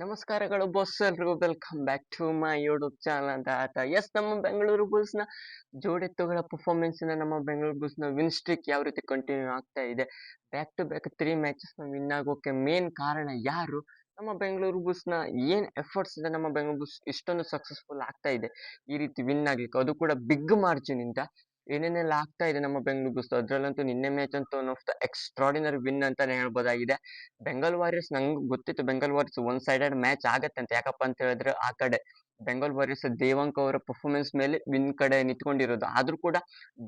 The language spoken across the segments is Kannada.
ನಮಸ್ಕಾರಗಳು ಬಾಸ್ ಎಲ್ರಿಗೂ. Welcome back to my YouTube channel ಅಂತ ಆತ ಎಸ್ ನಮ್ಮ ಬೆಂಗಳೂರು ಬುಲ್ಸ್ನ ಜೋಡೆತ್ತುಗಳ ಪರ್ಫಾರ್ಮೆನ್ಸ್ ಇಂದ ನಮ್ಮ ಬೆಂಗಳೂರು ಬುಲ್ಸ್ನ ವಿನ್ ಸ್ಟ್ರಿಕ್ ಯಾವ ರೀತಿ ಕಂಟಿನ್ಯೂ ಆಗ್ತಾ ಇದೆ? ಬ್ಯಾಕ್ ಟು ಬ್ಯಾಕ್ ತ್ರೀ ಮ್ಯಾಚಸ್ನ ವಿನ್ ಆಗೋಕ್ಕೆ ಮೇನ್ ಕಾರಣ ಯಾರು? ನಮ್ಮ ಬೆಂಗಳೂರು ಬುಲ್ಸ್ನ ಏನ್ ಎಫರ್ಟ್ಸ್ ಇದೆ ನಮ್ಮ ಬೆಂಗಳೂರು ಬುಲ್ಸ್ ಇಷ್ಟೊಂದು ಸಕ್ಸಸ್ಫುಲ್ ಆಗ್ತಾ ಇದೆ? ಈ ರೀತಿ ವಿನ್ ಆಗ್ಲಿಕ್ಕೆ ಅದು ಕೂಡ ಬಿಗ್ ಮಾರ್ಜಿನ್ ಇಂದ ಏನೇನೆಲ್ಲ ಆಗ್ತಾ ಇದೆ ನಮ್ಮ ಬೆಂಗಳೂರು ಬುಲ್ಸ್ ಅದರಲ್ಲಂತೂ ನಿನ್ನೆ ಮ್ಯಾಚ್ ಅಂತೂ one of the extraordinary win ಅಂತಾನೆ ಹೇಳ್ಬೋದಾಗಿದೆ. ಬೆಂಗಾಲ್ ವಾರಿಯರ್ಸ್ ನಂಗೆ ಗೊತ್ತಿತ್ತು Bengal warriors one sided match ಆಗತ್ತೆ ಅಂತ. ಯಾಕಪ್ಪ ಅಂತ ಹೇಳಿದ್ರೆ ಆ ಕಡೆ ಬೆಂಗಾಲ್ ವಾರಿಯರ್ಸ್ ದೇವಾಂಕ್ ಅವರ ಪರ್ಫಾರ್ಮೆನ್ಸ್ ಮೇಲೆ ವಿನ್ ಕಡೆ ನಿಂತ್ಕೊಂಡಿರೋದು. ಆದ್ರೂ ಕೂಡ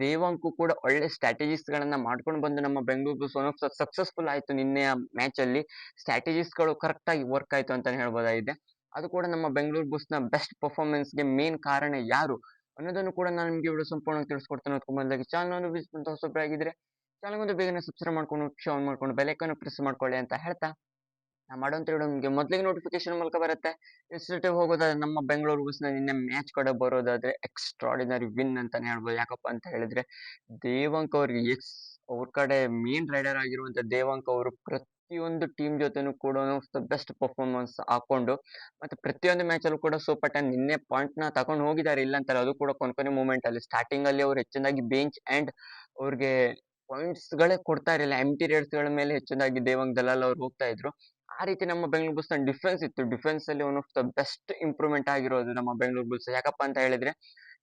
ದೇವಾಂಕು ಕೂಡ ಒಳ್ಳೆ ಸ್ಟ್ರಾಟಜಿಸ್ ಗಳನ್ನ ಮಾಡ್ಕೊಂಡು ಬಂದು ನಮ್ಮ ಬೆಂಗಳೂರು ಒನ್ ಆಫ್ ಸಕ್ಸಸ್ಫುಲ್ ಆಯ್ತು ನಿನ್ನೆಯ ಮ್ಯಾಚ್ ಅಲ್ಲಿ. ಸ್ಟ್ರಾಟಜಿಸ್ಗಳು ಕರೆಕ್ಟ್ ಆಗಿ ವರ್ಕ್ ಆಯ್ತು ಅಂತಾನೆ ಹೇಳ್ಬೋದಾಗಿದೆ. ಅದು ಕೂಡ ನಮ್ಮ ಬೆಂಗಳೂರು ಬುಲ್ಸ್ನ ಬೆಸ್ಟ್ ಪರ್ಫಾರ್ಮೆನ್ಸ್ಗೆ ಮೇನ್ ಕಾರಣ ಯಾರು? ಅನ್ನೋದನ್ನು ಕೂಡ ನಾನು ನಿಮಗೆ ವಿಡಿಯೋ ಸಂಪೂರ್ಣವಾಗಿ ತಿಳಿಸ್ಕೊಡ್ತೇನೆ ಅದಕ್ಕೆ ಚಾನಲ್ ಒಂದು ವಿಸಿಟ್ ಆಗಿದ್ರೆ ಚಾನಲ್ ಒಂದು ಬೇಗನೆ ಸಬ್ಸ್ಕ್ರೈಬ್ ಮಾಡ್ಕೊಂಡು ಆನ್ ಮಾಡ್ಕೊಂಡು ಬೆಲೈಕನ್ನು ಪ್ರೆಸ್ ಮಾಡ್ಕೊಳ್ಳಿ ಅಂತ ಹೇಳ್ತಾ ನಾ ಮಾಡೋಂತ ವಿಡಿಯೋ ನಿಮಗೆ ಮೊದಲಿಗೆ ನೋಟಿಫಿಕೇಶನ್ ಮೂಲಕ ಬರುತ್ತೆ. ಇನ್ಸ್ಟಿಟ್ಯೂಟ್ ಹೋಗೋದಾದ್ರೆ ನಮ್ಮ ಬೆಂಗಳೂರು ಬುಲ್ಸ್ನ ನಿನ್ನೆ ಮ್ಯಾಚ್ ಕಡೆ ಬರೋದಾದ್ರೆ ಎಕ್ಸ್ಟ್ರಾಡಿನರಿ ವಿನ್ ಅಂತಾನೆ ಹೇಳ್ಬೋದು. ಯಾಕಪ್ಪ ಅಂತ ಹೇಳಿದ್ರೆ, ದೇವಾಂಕ್ ಅವ್ರಿಗೆ ಎಸ್ ಅವ್ರ ಕಡೆ ಮೇನ್ ರೈಡರ್ ಆಗಿರುವಂತ ದೇವಾಂಕ್ ಅವರು ಪ್ರತಿಯೊಂದು ಟೀಮ್ ಜೊತೆನೂ ಕೂಡ ಬೆಸ್ಟ್ ಪರ್ಫಾರ್ಮೆನ್ಸ್ ಹಾಕೊಂಡು ಮತ್ತೆ ಪ್ರತಿಯೊಂದು ಮ್ಯಾಚ್ ಅಲ್ಲೂ ಕೂಡ ಸೂಪರ್ ಟೆನ್ ನಿನ್ನೆ ಪಾಯಿಂಟ್ನ ತಗೊಂಡು ಹೋಗಿದ್ದಾರೆ ಇಲ್ಲ ಅಂತಾರೆ ಅದು ಕೂಡ ಕೊನೆ ಕೊನೆ ಮೂಮೆಂಟ್ ಅಲ್ಲಿ. ಸ್ಟಾರ್ಟಿಂಗ್ ಅಲ್ಲಿ ಅವ್ರು ಹೆಚ್ಚಿನಾಗಿ ಬೆಂಚ್ ಅಂಡ್ ಅವ್ರಿಗೆ ಪಾಯಿಂಟ್ಸ್ ಗಳೇ ಕೊಡ್ತಾ ಇರಲಿಲ್ಲ ಎಂಟಿ ರೇಟ್ಸ್ಗಳ ಮೇಲೆ ಹೆಚ್ಚಿನಾಗಿ ದೇವಾಂಗ್ ದಲಾಲ್ ಅವ್ರು ಹೋಗ್ತಾ ಇದ್ರು. ಆ ರೀತಿ ನಮ್ಮ ಬೆಂಗಳೂರು ಬುಲ್ಸ್ ಡಿಫೆನ್ಸ್ ಇತ್ತು. ಡಿಫೆನ್ಸ್ ಅಲ್ಲಿ one of the best improvement ಆಗಿರೋದು ನಮ್ಮ ಬೆಂಗಳೂರು ಬುಲ್ಸ್ ಯಾಕಪ್ಪ ಅಂತ ಹೇಳಿದ್ರೆ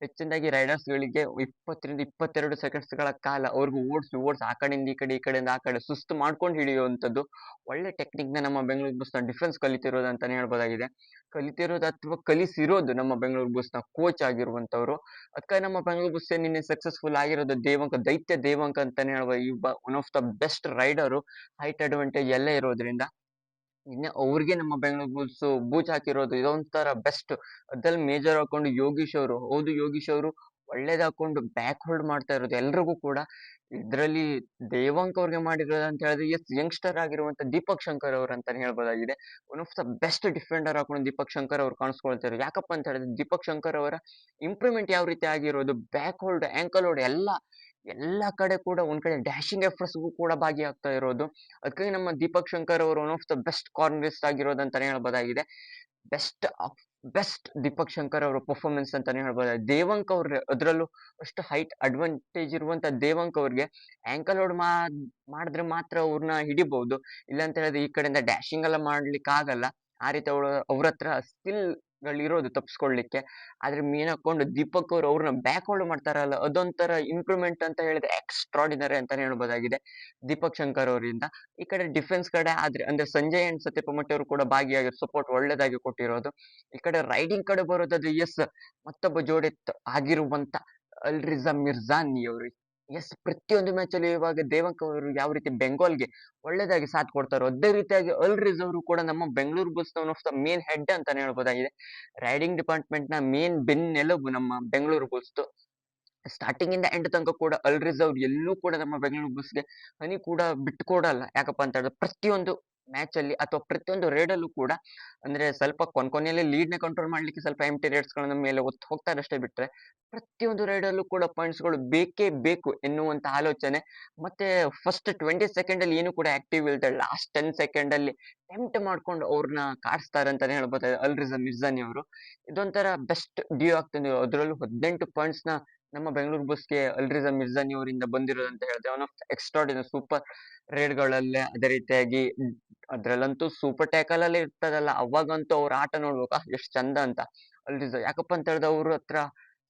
ಹೆಚ್ಚಿನದಾಗಿ ರೈಡರ್ಸ್ ಗಳಿಗೆ ಇಪ್ಪತ್ತರಿಂದ ಇಪ್ಪತ್ತೆರಡು ಸೆಕೆಂಡ್ಸ್ಗಳ ಕಾಲ ಅವ್ರಿಗೆ ಓಡಿಸಿ ಓಡಿಸಿ ಆ ಕಡೆಯಿಂದ ಈ ಕಡೆ, ಈ ಕಡೆಯಿಂದ ಆ ಕಡೆ ಸುಸ್ತು ಮಾಡ್ಕೊಂಡು ಹಿಡಿಯುವಂಥದ್ದು ಒಳ್ಳೆ ಟೆಕ್ನಿಕ್ನ ನಮ್ಮ ಬೆಂಗಳೂರು ಬುಸ್ನ ಡಿಫೆನ್ಸ್ ಕಲಿತಿರೋದು ಅಂತಲೇ ಹೇಳ್ಬೋದಾಗಿದೆ. ಕಲಿತಿರೋದು ಅಥವಾ ಕಲಿಸಿರೋದು ನಮ್ಮ ಬೆಂಗಳೂರು ಬುಸ್ನ ಕೋಚ್ ಆಗಿರುವಂತವ್ರು ಅದಕ್ಕೆ ನಮ್ಮ ಬೆಂಗಳೂರು ಬಸ್ ನಿನ್ನೆ ಸಕ್ಸಸ್ಫುಲ್ ಆಗಿರೋದು ದೇವಂಕ, ದೈತ್ಯ ದೇವಂಕ ಅಂತಲೇ ಹೇಳ್ಬೋದು ಈ one of the best raider height advantage ಎಲ್ಲ ಇರೋದ್ರಿಂದ. ಅವ್ರಿಗೆ ನಮ್ಮ ಬೆಂಗಳೂರು ಬುಲ್ಸ್ ಬೂಚ್ ಹಾಕಿರೋದು ಇದೊಂಥರ ಬೆಸ್ಟ್ ಅದ್ರಲ್ಲಿ ಮೇಜರ್ ಹಾಕೊಂಡು ಯೋಗೀಶ್ ಅವರು. ಹೌದು ಯೋಗೀಶ್ ಅವರು, ಒಳ್ಳೇದ್ ಹಾಕೊಂಡು ಬ್ಯಾಕ್ ಹೋಲ್ಡ್ ಮಾಡ್ತಾ ಇರೋದು ಎಲ್ರಿಗೂ ಕೂಡ. ಇದರಲ್ಲಿ ದೇವಾಂಕ್ ಅವ್ರಿಗೆ ಮಾಡಿರೋದು ಅಂತ ಹೇಳಿದ್ರೆ ಎಸ್ ಯಂಗ್ಸ್ಟರ್ ಆಗಿರುವಂತ ದೀಪಕ್ ಶಂಕರ್ ಅವ್ರು ಅಂತಾನೆ ಹೇಳ್ಬೋದಾಗಿದೆ. One of the best defender ಹಾಕೊಂಡು ದೀಪಕ್ ಶಂಕರ್ ಅವ್ರು ಕಾಣಿಸ್ಕೊಳ್ತಾರೆ ಯಾಕಪ್ಪ ಅಂತ ಹೇಳಿದ್ರೆ, ದೀಪಕ್ ಶಂಕರ್ ಅವರ ಇಂಪ್ರೂವ್ಮೆಂಟ್ ಯಾವ ರೀತಿ ಆಗಿರೋದು ಬ್ಯಾಕ್ ಹೋಲ್ಡ್ ಆಂಕಲ್ ಹೋಲ್ಡ್ ಎಲ್ಲ ಎಲ್ಲ ಕಡೆ ಕೂಡ ಒಂದ್ ಕಡೆ ಡ್ಯಾಶಿಂಗ್ ಎಫರ್ಟ್ಸ್ಗೂ ಕೂಡ ಭಾಗಿಯಾಗ್ತಾ ಇರೋದು. ಅದಕ್ಕಾಗಿ ನಮ್ಮ ದೀಪಕ್ ಶಂಕರ್ ಅವರು one of the best cornerist ಆಗಿರೋದು ಅಂತಾನೆ ಹೇಳ್ಬೋದಾಗಿದೆ. ಬೆಸ್ಟ್ ಬೆಸ್ಟ್ ದೀಪಕ್ ಶಂಕರ್ ಅವರ ಪರ್ಫಾರ್ಮೆನ್ಸ್ ಅಂತಾನೆ ಹೇಳ್ಬೋದಾಗಿದೆ. ದೇವಂಕ್ ಅವ್ರ ಅದ್ರಲ್ಲೂ ಅಷ್ಟು ಹೈಟ್ ಅಡ್ವಾಂಟೇಜ್ ಇರುವಂತ ದೇವಂಕ್ ಅವ್ರಿಗೆ ಆಂಕಲ್ ಹೋಲ್ಡ್ ಮಾಡಿದ್ರೆ ಮಾತ್ರ ಅವ್ರನ್ನ ಹಿಡಿಬಹುದು ಇಲ್ಲ ಅಂತ ಹೇಳಿದ್ರೆ ಈ ಕಡೆಯಿಂದ ಡ್ಯಾಶಿಂಗ್ ಎಲ್ಲ ಮಾಡ್ಲಿಕ್ಕೆ ಆಗಲ್ಲ ಆ ರೀತಿ ಅವಳು ಅವ್ರ ಹತ್ರ ಸ್ಕಿಲ್ ಗಳಿರೋದು ತಪ್ಪಿಸ್ಕೊಳ್ಲಿಕ್ಕೆ ಆದ್ರೆ ಮೀನ್ ಹಾಕೊಂಡು ದೀಪಕ್ ಅವ್ರು ಅವ್ರನ್ನ ಬ್ಯಾಕ್ ಹೋಲ್ಡ್ ಮಾಡ್ತಾರಲ್ಲ, ಅದೊಂಥರ ಇಂಪ್ರೂವ್ಮೆಂಟ್ ಅಂತ ಹೇಳಿದ್ರೆ ಎಕ್ಸ್ಟ್ರಾಡಿನರಿ ಅಂತಾನೆ ಹೇಳ್ಬೋದಾಗಿದೆ ದೀಪಕ್ ಶಂಕರ್ ಅವರಿಂದ. ಈ ಕಡೆ ಡಿಫೆನ್ಸ್ ಕಡೆ ಆದ್ರೆ, ಅಂದ್ರೆ ಸಂಜಯ್ ಅಂಡ್ ಸತ್ಯಪಮಟ್ಟಿ ಅವರು ಕೂಡ ಭಾಗಿಯಾಗಿ ಸಪೋರ್ಟ್ ಒಳ್ಳೇದಾಗಿ ಕೊಟ್ಟಿರೋದು. ಈ ಕಡೆ ರೈಡಿಂಗ್ ಕಡೆ ಬರೋದಾದ್ರೆ ಎಸ್ ಮತ್ತೊಬ್ಬ ಜೋಡಿ ಆಗಿರುವಂತ ಅಲ್ರಿಜಾ ಮಿರ್ಜಾನಿ ಅವರು. ಎಸ್ ಪ್ರತಿಯೊಂದು ಮ್ಯಾಚ್ ಅಲ್ಲಿ ಇವಾಗ ದೇವಂಕ್ ಅವರು ಯಾವ ರೀತಿ ಬೆಂಗಾಲ್ಗೆ ಒಳ್ಳೇದಾಗಿ ಸಾಥ್ ಕೊಡ್ತಾರೋ, ಅದೇ ರೀತಿಯಾಗಿ ಅಲ್ ಅವರು ಕೂಡ ನಮ್ಮ Bengaluru bulls one of the main head ಅಂತಾನೆ ಹೇಳ್ಬೋದಾಗಿದೆ. ರೈಡಿಂಗ್ ಡಿಪಾರ್ಟ್ಮೆಂಟ್ನ ಮೇನ್ ಬೆನ್ನೆಲುಬು ನಮ್ಮ ಬೆಂಗಳೂರು ಬುಲ್ಸ್ದು ಸ್ಟಾರ್ಟಿಂಗ್ ಇಂದ ಎಂಡ್ ತನಕ ಕೂಡ ಅಲ್ ಅವ್ರು ಎಲ್ಲೂ ಕೂಡ ನಮ್ಮ ಬೆಂಗಳೂರು ಬುಲ್ಸ್ಗೆ ಹನಿ ಕೂಡ ಬಿಟ್ಕೊಡಲ್ಲ. ಯಾಕಪ್ಪ ಅಂತ ಹೇಳಿದ್ರೆ ಪ್ರತಿಯೊಂದು ಮ್ಯಾಚ್ ಅಲ್ಲಿ ಅಥವಾ ಪ್ರತಿಯೊಂದು ರೇಡ್ ಅಲ್ಲೂ ಕೂಡ, ಅಂದ್ರೆ ಸ್ವಲ್ಪ ಕೊನ್ ಕೊನೆಯಲ್ಲಿ ಲೀಡ್ನ ಕಂಟ್ರೋಲ್ ಮಾಡ್ಲಿಕ್ಕೆ ಸ್ವಲ್ಪ ಎಂಟಿ ರೇಟ್ಸ್ ಗಳನ್ನ ಮೇಲೆ ಒತ್ತು ಹೋಗ್ತಾರೆ ಅಷ್ಟೇ ಬಿಟ್ರೆ, ಪ್ರತಿಯೊಂದು ರೈಡ್ ಅಲ್ಲೂ ಕೂಡ ಪಾಯಿಂಟ್ಸ್ಗಳು ಬೇಕೇ ಬೇಕು ಎನ್ನುವಂತ ಆಲೋಚನೆ. ಮತ್ತೆ ಫಸ್ಟ್ ಟ್ವೆಂಟಿ ಸೆಕೆಂಡ್ ಅಲ್ಲಿ ಏನು ಕೂಡ ಆಕ್ಟಿವ್ ಇಲ್ದೆ ಲಾಸ್ಟ್ ಟೆನ್ ಸೆಕೆಂಡ್ ಅಲ್ಲಿ ಟೆಂಪ್ಟ್ ಮಾಡ್ಕೊಂಡು ಅವ್ರನ್ನ ಕಾಡಿಸ್ತಾರೆ ಅಂತಾನೆ ಹೇಳ್ಬೋದು ಅಲ್ ರಿಜಾ ಮಿರ್ಜಾನಿ ಅವರು. ಇದೊಂಥರ ಬೆಸ್ಟ್ ಡ್ಯೂ ಆಗ್ತದೆ ಅದರಲ್ಲೂ ಹದಿನೆಂಟು ಪಾಯಿಂಟ್ಸ್ನ ನಮ್ಮ ಬೆಂಗಳೂರು ಬಸ್ಗೆ ಅಲ್ರಿಜಾ ಮಿರ್ಜಾನಿ ಅವರಿಂದ ಬಂದಿರೋದಂತ ಹೇಳಿದ್ರೆ one of extraordinary super raid ಗಳಲ್ಲೇ ಅದೇ ರೀತಿಯಾಗಿ ಅದ್ರಲ್ಲಂತೂ ಸೂಪರ್ ಟ್ಯಾಕಲ್ ಅಲ್ಲಿ ಇರ್ತದಲ್ಲ, ಅವಾಗಂತೂ ಅವ್ರ ಆಟ ನೋಡ್ಬೇಕಾ ಎಷ್ಟು ಚಂದ ಅಂತ. ಅಲ್ಲಿ ಯಾಕಪ್ಪ ಅಂತ ಹೇಳಿದ ಅವ್ರ ಹತ್ರ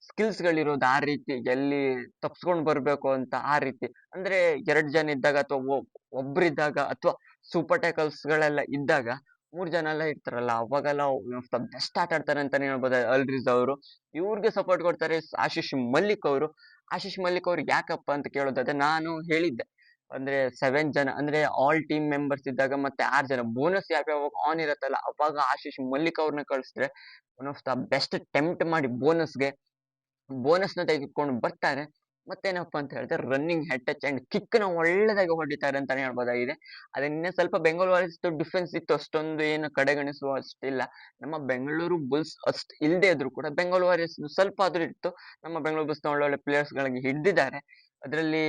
ಸ್ಕಿಲ್ಸ್ ಗಳಿರೋದು ಆ ರೀತಿ, ಎಲ್ಲಿ ತಪ್ಸ್ಕೊಂಡ್ ಬರ್ಬೇಕು ಅಂತ ಆ ರೀತಿ. ಅಂದ್ರೆ ಎರಡ್ ಜನ ಇದ್ದಾಗ ಅಥವಾ ಒಬ್ರಿದ್ದಾಗ ಅಥವಾ ಸೂಪರ್ ಟ್ಯಾಕಲ್ಸ್ ಗಳೆಲ್ಲ ಇದ್ದಾಗ ಮೂರ್ ಜನ ಎಲ್ಲ ಇರ್ತಾರಲ್ಲ, ಅವಾಗೆಲ್ಲ ಬೆಸ್ಟ್ ಆಟ ಆಡ್ತಾರೆ ಅಂತಾನೆ ಹೇಳ್ಬೋದು ಅಲ್ರಿಜ್ ಅವರು. ಇವ್ರಿಗೆ ಸಪೋರ್ಟ್ ಕೊಡ್ತಾರೆ ಆಶೀಶ್ ಮಲ್ಲಿಕ್ ಅವರು. ಆಶೀಶ್ ಮಲ್ಲಿಕ್ ಅವ್ರಿಗೆ ಯಾಕಪ್ಪ ಅಂತ ಕೇಳೋದಾದ್ರೆ ನಾನು ಹೇಳಿದ್ದೆ ಅಂದ್ರೆ ಸೆವೆನ್ ಜನ, ಅಂದ್ರೆ ಆಲ್ ಟೀಮ್ ಮೆಂಬರ್ಸ್ ಇದ್ದಾಗ ಮತ್ತೆ ಆರ್ ಜನ ಬೋನಸ್ ಯಾವ್ಯಾವ ಆನ್ ಇರತ್ತಲ್ಲ, ಅವಾಗ ಆಶೀಶ್ ಮಲ್ಲಿಕ್ ಅವ್ರನ್ನ ಕಳಿಸಿದ್ರೆ one of the best attempt ಮಾಡಿ ಬೋನಸ್ಗೆ ಬೋನಸ್ನ ತೆಗೆದುಕೊಂಡು ಬರ್ತಾರೆ. ಮತ್ತೇನಪ್ಪ ಅಂತ ಹೇಳಿದ್ರೆ ರನ್ನಿಂಗ್ ಹೆಡ್ ಟಚ್ ಅಂಡ್ ಕಿಕ್ನ ಒಳ್ಳೆದಾಗಿ ಹೊಡಿತಾರೆ ಅಂತಾನೆ ಹೇಳ್ಬೋದಾಗಿದೆ. ಅದನ್ನ ಸ್ವಲ್ಪ ಬೆಂಗಳೂರು ವಾರಿಯರ್ಸ್ ಡಿಫೆನ್ಸ್ ಇತ್ತು, ಅಷ್ಟೊಂದು ಏನು ಕಡೆಗಣಿಸುವ ಅಷ್ಟಿಲ್ಲ. ನಮ್ಮ ಬೆಂಗಳೂರು ಬುಲ್ಸ್ ಅಷ್ಟು ಇಲ್ಲದೆ ಇದ್ರು ಕೂಡ ಬೆಂಗಳೂರು ವಾರಿಯರ್ಸ್ ಸ್ವಲ್ಪ ಆದ್ರೂ ಇತ್ತು. ನಮ್ಮ ಬೆಂಗಳೂರು ಬುಲ್ಸ್ನ ಒಳ್ಳೊಳ್ಳೆ ಪ್ಲೇಯರ್ಸ್ ಗಳಿಗೆ ಹಿಡಿದಿದ್ದಾರೆ. ಅದರಲ್ಲಿ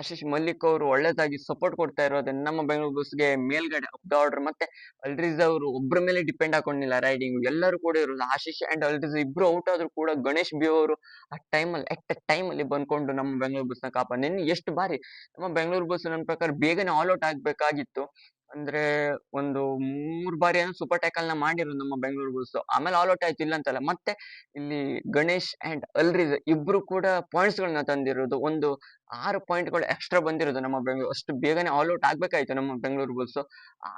ಆಶೀಶ್ ಮಲ್ಲಿಕ್ ಅವರು ಒಳ್ಳೇದಾಗಿ ಸಪೋರ್ಟ್ ಕೊಡ್ತಾ ಇರೋದ್ರಿಂದ ನಮ್ಮ ಬೆಂಗಳೂರು ಬಸ್ಗೆ ಮೇಲ್ಗಡೆ ಅಪ್ ಆರ್ಡರ್ ಮತ್ತೆ ಅಲ್ರಿಜ್ ಅವರು ಒಬ್ಬರ ಮೇಲೆ ಡಿಪೆಂಡ್ ಹಾಕೊಂಡಿಲ್ಲ ರೈಡಿಂಗ್ ಎಲ್ಲರೂ ಕೂಡ ಇರೋದು. ಆಶೀಶ್ ಅಂಡ್ ಅಲ್ರಿಜ್ ಇಬ್ರು ಔಟ್ ಆದ್ರೂ ಕೂಡ ಗಣೇಶ್ ಬಿ ಅವರು ಆ ಟೈಮಲ್ಲಿ ಎಟ್ ಟೈಮಲ್ಲಿ ಬಂದ್ಕೊಂಡು ನಮ್ಮ ಬೆಂಗಳೂರು ಬಸ್ನ ಕಾಪಾಡಿ. ನಿನ್ನೆ ಎಷ್ಟು ಬಾರಿ ನಮ್ಮ ಬೆಂಗಳೂರು ಬಸ್ ನನ್ನ ಪ್ರಕಾರ ಬೇಗನೆ ಆಲ್ ಔಟ್ ಆಗ್ಬೇಕಾಗಿತ್ತು. ಅಂದ್ರೆ ಒಂದು ಮೂರ್ ಬಾರಿ ಏನೋ ಸೂಪರ್ನ ಮಾಡಿರೋದು ನಮ್ಮ ಬೆಂಗಳೂರು ಬುಲ್ಸ್ ಆಮೇಲೆ ಆಲ್ ಔಟ್ ಆಯ್ತು ಇಲ್ಲ ಅಂತಲ್ಲ ಮತ್ತೆ ಇಲ್ಲಿ ಗಣೇಶ್ ಅಂಡ್ ಅಲ್ರಿಸ್ ಇಬ್ರು ಕೂಡ ಪಾಯಿಂಟ್ಸ್ ಗಳನ್ನ ತಂದಿರೋದು. ಒಂದು ಆರು ಪಾಯಿಂಟ್‌ಗಳು ಎಕ್ಸ್ಟ್ರಾ ಬಂದಿರೋದು ನಮ್ಮ ಬೆಂಗಳೂರು ಅಷ್ಟು ಬೇಗನೆ ಆಲ್ ಔಟ್ ಆಗ್ಬೇಕಾಯ್ತು ನಮ್ಮ ಬೆಂಗಳೂರು ಬುಲ್ಸ್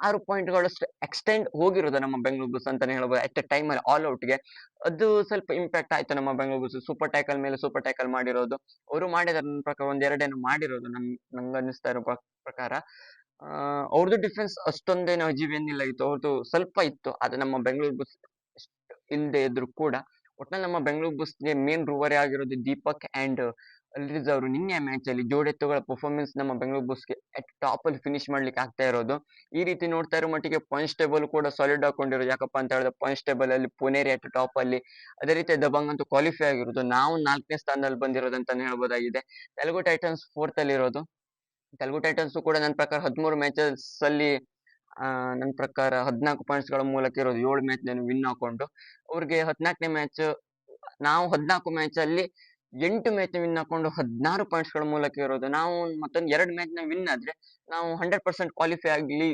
ಆರು ಪಾಯಿಂಟ್‌ಗಳಷ್ಟು ಎಕ್ಸ್ಟೆಂಡ್ ಹೋಗಿರೋದು ನಮ್ಮ ಬೆಂಗಳೂರು ಬುಲ್ಸ್ ಅಂತಾನೆ ಹೇಳ್ಬೋದು. ಅಟ್ ಅ ಅಲ್ಲಿ ಆಲ್ ಔಟ್‌ಗೆ ಅದು ಸ್ವಲ್ಪ ಇಂಪ್ಯಾಕ್ಟ್ ಆಯ್ತು ನಮ್ಮ ಬೆಂಗಳೂರು ಬುಲ್ಸ್ ಸೂಪರ್ ಟ್ಯಾಕಲ್ ಮೇಲೆ ಸೂಪರ್ ಟ್ಯಾಕಲ್ ಮಾಡಿರೋದು. ಅವರು ಮಾಡಿದ ಪ್ರಕಾರ ಒಂದ್ ಎರಡೇನೋ ಮಾಡಿರೋದು ನಮ್ ನಂಗೆ ಅನ್ನಿಸ್ತಾ ಇರೋ ಪ್ರಕಾರ. ಅವ್ರದ್ದು ಡಿಫೆನ್ಸ್ ಅಷ್ಟೊಂದೇನು ಅಜೀವೇನಿಲ್ಲ ಇತ್ತು. ಅವ್ರದ್ದು ಸ್ವಲ್ಪ ಇತ್ತು. ಅದು ನಮ್ಮ ಬೆಂಗಳೂರು ಅಷ್ಟು ಇಲ್ಲದೆ ಇದ್ರು ಕೂಡ ಒಟ್ನಲ್ಲಿ ನಮ್ಮ ಬೆಂಗಳೂರು ಬುಸ್ಗೆ ಮೇನ್ ರೂವರೇ ಆಗಿರೋದು ದೀಪಕ್ ಆ್ಯಂಡ್ ಅಲ್ರಿಜ್ ಅವರು ನಿನ್ನೆ ಮ್ಯಾಚಲ್ಲಿ ಜೋಡೆತ್ತುಗಳ ಪರ್ಫಾರ್ಮೆನ್ಸ್ ನಮ್ಮ ಬೆಂಗಳೂರು ಬುಸ್ಗೆ ಅಟ್ ಅಲ್ಲಿ ಫಿನಿಶ್ ಮಾಡ್ಲಿಕ್ಕೆ ಆಗ್ತಾ ಇರೋದು. ಈ ರೀತಿ ನೋಡ್ತಾ ಇರೋ ಮಟ್ಟಿಗೆ ಪಾಯಿಂಟ್ಸ್ ಟೇಬಲ್ ಕೂಡ ಸಾಲಿಡ್ ಹಾಕೊಂಡಿರೋದು. ಯಾಕಪ್ಪ ಅಂತ ಹೇಳಿದ್ರೆ ಪಾಯಿಂಟ್ಸ್ ಟೇಬಲ್ ಅಲ್ಲಿ ಪುನೇರಿ ಅಟ್ ಟಾಪ್ ಅಲ್ಲಿ ಅದೇ ರೀತಿ ದಬಂಗ್ ಅಂತೂ ಕ್ವಾಲಿಫೈ ಆಗಿರೋದು. ನಾವು ನಾಲ್ಕನೇ ಸ್ಥಾನದಲ್ಲಿ ಬಂದಿರೋದು ಅಂತಾನೆ ಹೇಳ್ಬೋದಾಗಿದೆ. ತೆಲುಗು ಟೈಟನ್ಸ್ ಫೋರ್ತ್ ಅಲ್ಲಿ ಇರೋದು ತೆಲುಗು ಟೈಟನ್ಸ್ ಕೂಡ ನನ್ನ ಪ್ರಕಾರ ಹದಿಮೂರು ಮ್ಯಾಚಸ್ ಅಲ್ಲಿ ನನ್ನ ಪ್ರಕಾರ ಹದಿನಾಲ್ಕು ಪಾಯಿಂಟ್ಸ್ಗಳ ಮೂಲಕ ಇರೋದು ಏಳು ಮ್ಯಾಚ್ ವಿನ್ ಹಾಕೊಂಡು ಅವ್ರಿಗೆ ಹದಿನಾಲ್ಕನೇ ಮ್ಯಾಚ್ ನಾವು ಹದಿನಾಲ್ಕು ಮ್ಯಾಚ್ ಅಲ್ಲಿ ಎಂಟು ಮ್ಯಾಚ್ ವಿನ್ ಹಾಕೊಂಡು ಹದಿನಾರು ಪಾಯಿಂಟ್ಸ್ಗಳ ಮೂಲಕ ಇರೋದು. ನಾವು ಮತ್ತೊಂದು ಎರಡು ಮ್ಯಾಚ್ನ ವಿನ್ ಆದ್ರೆ ನಾವು ಹಂಡ್ರೆಡ್ ಪರ್ಸೆಂಟ್ ಕ್ವಾಲಿಫೈ ಆಗಲಿ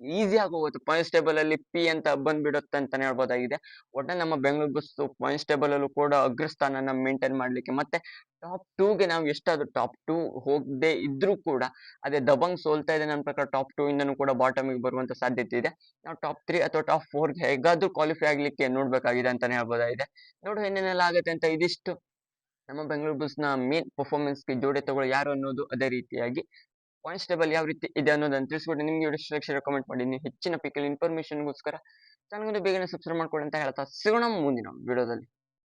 ಈಸಿ ಆಗಿ ಹೋಗುತ್ತೆ ಪಾಯಿಂಟ್ಸ್ ಟೇಬಲ್ ಅಲ್ಲಿ ಪಿ ಅಂತ ಬಂದ್ಬಿಡುತ್ತೆ ಅಂತಾನೆ ಹೇಳ್ಬೋದಾಗಿದೆ. ಒಟ್ಟೆ ನಮ್ಮ ಬೆಂಗಳೂರು ಬಸ್ ಪಾಯಿಂಟ್ಸ್ ಟೇಬಲ್ ಅಲ್ಲೂ ಕೂಡ ಅಗ್ರಸ್ಥಾನನ ಮೇಂಟೈನ್ ಮಾಡ್ಲಿಕ್ಕೆ. ಮತ್ತೆ ಟಾಪ್ ಟೂಗೆ ನಾವು ಎಷ್ಟಾದ್ರೂ ಟಾಪ್ ಟೂ ಹೋಗದೆ ಇದ್ರೂ ಕೂಡ, ಅದೇ ದಬಂಗ್ ಸೋಲ್ತಾ ಇದೆ ನನ್ನ ಪ್ರಕಾರ ಟಾಪ್ ಟೂ ಇಂದನೂ ಕೂಡ ಬಾಟಮಿಗೆ ಬರುವಂತ ಸಾಧ್ಯತೆ ಇದೆ. ನಾವು ಟಾಪ್ ತ್ರೀ ಅಥವಾ ಟಾಪ್ ಫೋರ್ಗೆ ಹೇಗಾದ್ರೂ ಕ್ವಾಲಿಫೈ ಆಗ್ಲಿಕ್ಕೆ ನೋಡ್ಬೇಕಾಗಿದೆ ಅಂತಾನೆ ಹೇಳ್ಬೋದಾಗಿದೆ ನೋಡುವ ಏನೇನೆಲ್ಲ ಆಗುತ್ತೆ ಅಂತ ಇದಿಷ್ಟು. ನಮ್ಮ ಬೆಂಗಳೂರು ಬುಲ್ಸ್ನ ಮೇನ್ ಪರ್ಫಾರ್ಮೆನ್ಸ್ಗೆ ಜೋಡೆ ತಗೊಳ್ಳೋ ಯಾರು ಅನ್ನೋದು ಅದೇ ರೀತಿಯಾಗಿ ಪಾಯಿಂಟ್ಸ್ ಟೇಬಲ್ ಯಾವ ರೀತಿ ಇದೆ ಅನ್ನೋದನ್ನು ತಿಳಿಸ್ಬಿಟ್ಟು ನಿಮ್ಗೆ ವಿಡಿಯೋ ರೆಕಮೆಂಡ್ ಮಾಡಿ. ನೀವು ಹೆಚ್ಚಿನ ಪಿಕಲ್ ಇನ್ಫಾರ್ಮೇಶನ್ಗೋಸ್ಕರ ಚಾನಲ್ ಬೇಗನೆ ಸಬ್ಸ್ಕ್ರೈಬ್ ಮಾಡ್ಕೊಳ್ಳಿ ಅಂತ ಹೇಳ್ತಾ ಸಿಗೋಣ ಮುಂದಿನ ವಿಡಿಯೋದಲ್ಲಿ.